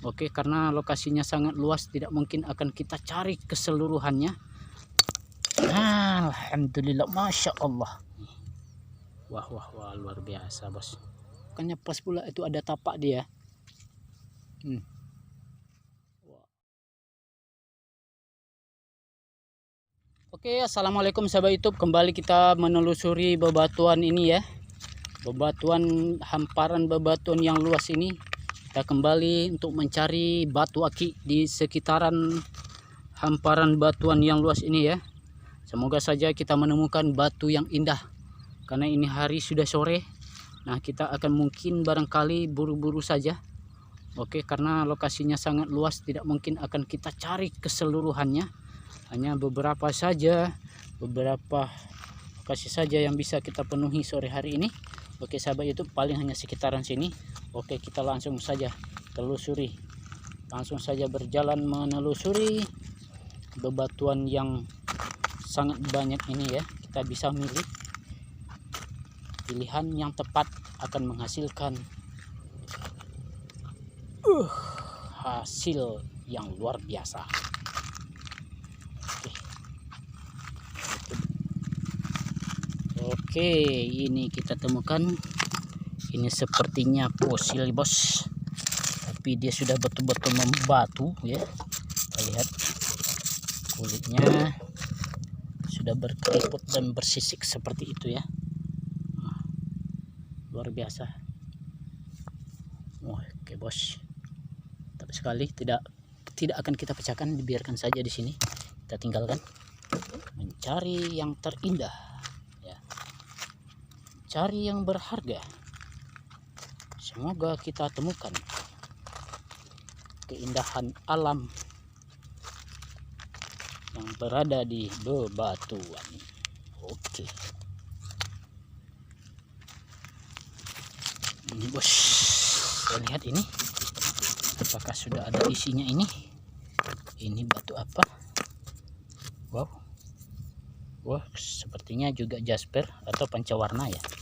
Oke, karena lokasinya sangat luas, tidak mungkin akan kita cari keseluruhannya. Alhamdulillah, Masya Allah. Wah, wah, wah, luar biasa, bos. Makanya pas pula itu ada tapak dia. Hmm. Oke, Assalamualaikum sahabat YouTube. Kembali kita menelusuri bebatuan ini ya. Bebatuan, hamparan bebatuan yang luas ini kita kembali untuk mencari batu aki di sekitaran hamparan batuan yang luas ini ya. Semoga saja kita menemukan batu yang indah. Karena ini hari sudah sore. Nah kita akan mungkin barangkali buru-buru saja. Oke karena lokasinya sangat luas tidak mungkin akan kita cari keseluruhannya. Hanya beberapa saja beberapa lokasi saja yang bisa kita penuhi sore hari ini Oke sahabat YouTube paling hanya sekitaran sini. Oke kita langsung saja telusuri. Langsung saja berjalan menelusuri Bebatuan yang sangat banyak ini ya. Kita bisa milih Pilihan yang tepat akan menghasilkan uh, Hasil yang luar biasa Oke, ini kita temukan. Ini sepertinya fosil, bos. Tapi dia sudah betul-betul membatu, ya. Kita lihat kulitnya sudah berkeriput dan bersisik seperti itu ya. Luar biasa. Oke, bos. Tapi sekali tidak tidak akan kita pecahkan, dibiarkan saja di sini. Kita tinggalkan mencari yang terindah cari yang berharga. Semoga kita temukan keindahan alam yang berada di bebatuan. Oke. Ini bos. Kita lihat ini. Apakah sudah ada isinya ini? Ini batu apa? Wow. Wah sepertinya juga jasper atau pancawarna ya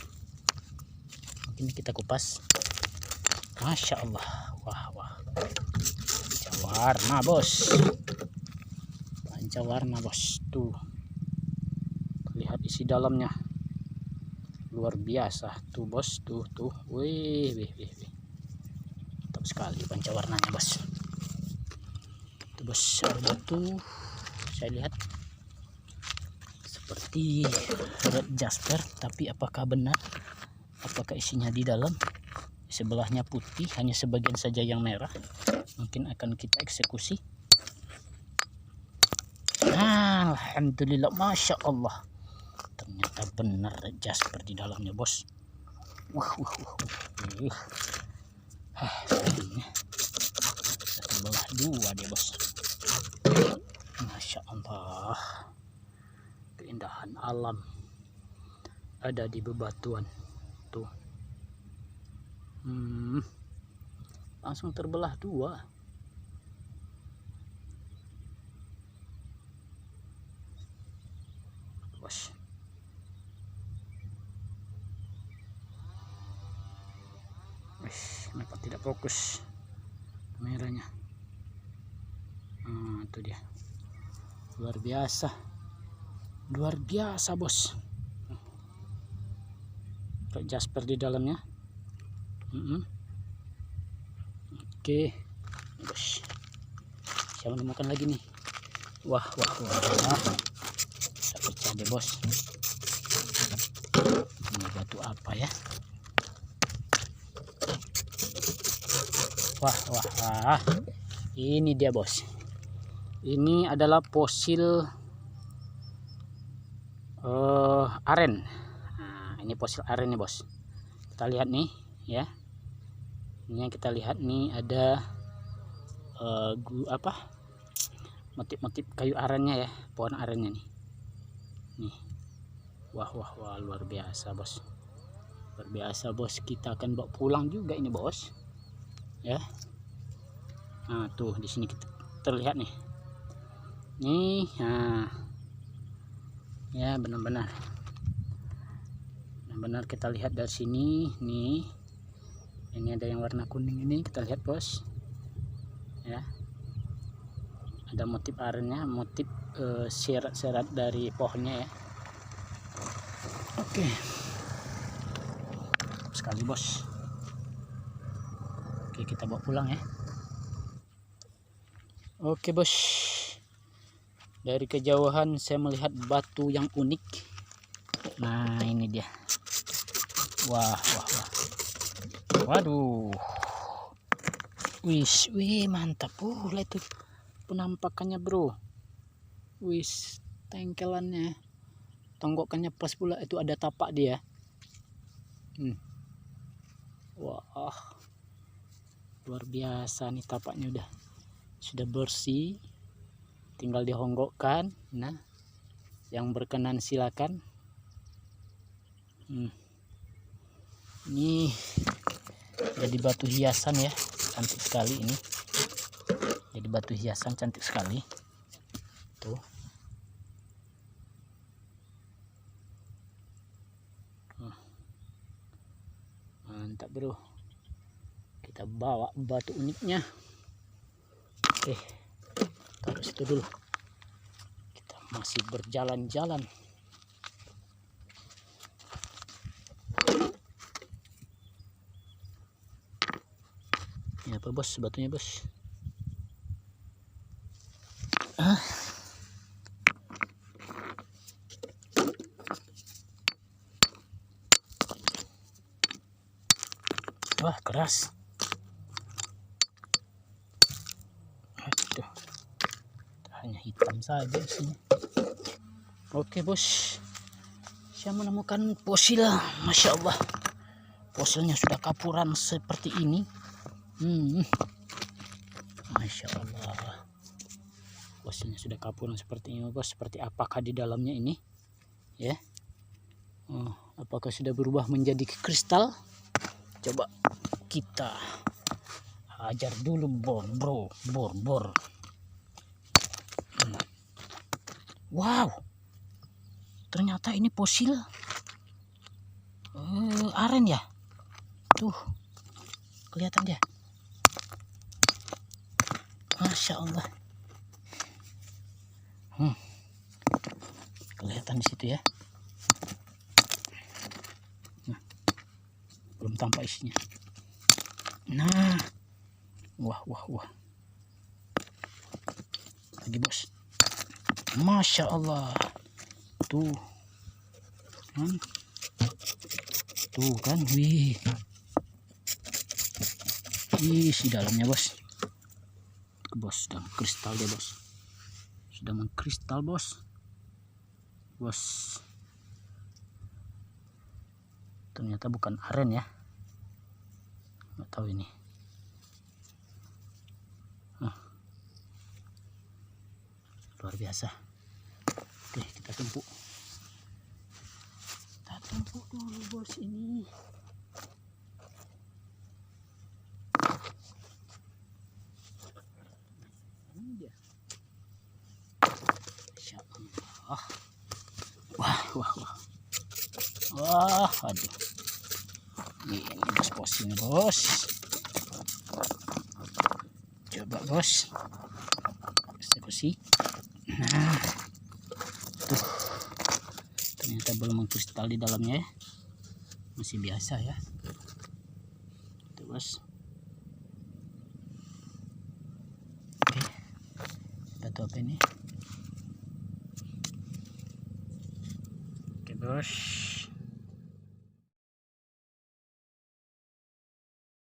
ini kita kupas. Masya Allah. Wah wah. Pancawarna bos. Pancawarna bos. Tuh. Lihat isi dalamnya. Luar biasa. Tuh bos. Tuh tuh. Wih wih wih, wih. mantap sekali pancawarnanya bos. Tuh bos. Ada saya lihat. Seperti red jasper tapi apakah benar apakah isinya di dalam? Sebelahnya putih hanya sebagian saja yang merah. Mungkin akan kita eksekusi. Alhamdulillah Masya Allah. Ternyata benar jasper di dalamnya bos. Wah wah wah, sebelah dua dia bos. Masya Allah. Keindahan alam ada di bebatuan tuh hmm, langsung terbelah dua. Bos Wih, kenapa tidak fokus kameranya? Hmm, itu dia. Luar biasa. Luar biasa bos Jasper di dalamnya. Mm -hmm. oke. Okay. bos saya menemukan lagi nih? Wah wah wah, wah. pecah deh bos. Ini batu apa ya? Wah wah wah. Ini dia bos. Ini adalah fosil uh, aren ini fosil aren nih bos. Kita lihat nih ya. Ini yang kita lihat nih ada uh, apa? Motif-motif kayu arennya ya pohon arennya nih. Nih. Wah wah wah luar biasa bos. Luar biasa bos. Kita akan bawa pulang juga ini bos. Ya. Nah tuh di sini kita terlihat nih. Nih nah. Ya benar-benar benar kita lihat dari sini. Nih ini ada yang warna kuning ini kita lihat bos. Ya. Ada motif arennya motif eh, serat-serat dari pohonnya ya. Oke. Sekali bos. Oke kita bawa pulang ya. Oke bos. Dari kejauhan saya melihat batu yang unik. Nah ini dia wah wah wah. Waduh. Wis wih mantap. Pula itu penampakannya bro. Wis tengkelannya. Tonggokannya pas pula itu ada tapak dia. Hmm. wah. Luar biasa nih tapaknya udah. Sudah bersih. Tinggal dihonggokkan. Nah yang berkenan silakan. Hmm. Ini jadi batu hiasan ya cantik sekali ini. Jadi batu hiasan cantik sekali. Tuh. Hmm. mantap bro. Kita bawa batu uniknya. Oke taruh situ dulu. Kita masih berjalan-jalan apa bos? Batunya bos? Ah. Wah keras. Aduh. Hanya hitam saja sini. Oke bos. Saya menemukan fosil masya Allah. Fosilnya sudah kapuran seperti ini hmm. masya Allah. Fosilnya sudah kapuran seperti ini bos. Seperti apakah di dalamnya ini? Ya. Oh, apakah sudah berubah menjadi kristal? Coba kita ajar dulu bor bro bor bor. Hmm. wow. Ternyata ini fosil. Eh, aren ya? Tuh kelihatan dia masya Allah hmm. kelihatan di situ ya. Nah, belum tampak isinya. Nah. Wah wah wah. Lagi bos. Masya Allah tuh. Kan? Tuh kan? Wih. Wih si dalamnya bos bos sudah kristal dia bos. Sudah mengkristal bos. Bos. Ternyata bukan aren ya. Nggak tahu ini. Hah. luar biasa. Oke kita tumpuk. Kita tumpuk dulu bos ini dia Masya Allah wah wah aduh. Ini bos bos bos. Coba bos. Eksekusi nah. Tuh. Ternyata belum mengkristal di dalamnya ya. Masih biasa ya. Tuh bos. Oke. Batu apa ini oke bos